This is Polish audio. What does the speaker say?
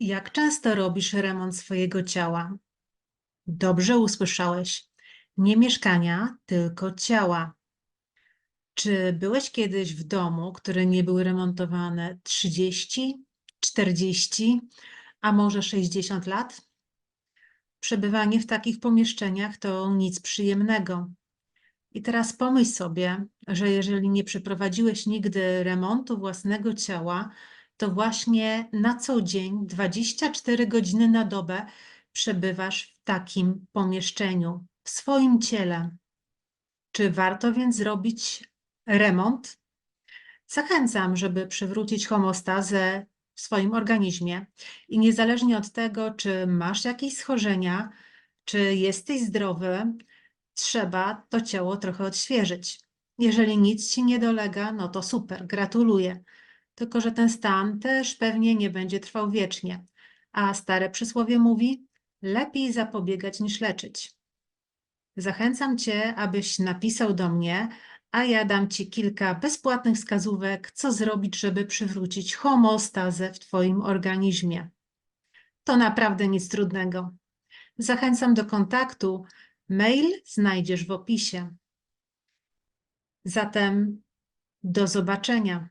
Jak często robisz remont swojego ciała? Dobrze usłyszałeś. Nie mieszkania, tylko ciała. Czy byłeś kiedyś w domu, który nie był remontowany 30, 40, a może 60 lat? Przebywanie w takich pomieszczeniach to nic przyjemnego. I teraz pomyśl sobie, że jeżeli nie przeprowadziłeś nigdy remontu własnego ciała, to właśnie na co dzień, 24 godziny na dobę, przebywasz w takim pomieszczeniu, w swoim ciele. Czy warto więc zrobić remont? Zachęcam, żeby przywrócić homostazę w swoim organizmie i niezależnie od tego, czy masz jakieś schorzenia, czy jesteś zdrowy, trzeba to ciało trochę odświeżyć. Jeżeli nic ci nie dolega, no to super, gratuluję. Tylko, że ten stan też pewnie nie będzie trwał wiecznie. A stare przysłowie mówi: lepiej zapobiegać niż leczyć. Zachęcam Cię, abyś napisał do mnie, a ja dam Ci kilka bezpłatnych wskazówek, co zrobić, żeby przywrócić homostazę w Twoim organizmie. To naprawdę nic trudnego. Zachęcam do kontaktu. Mail znajdziesz w opisie. Zatem do zobaczenia.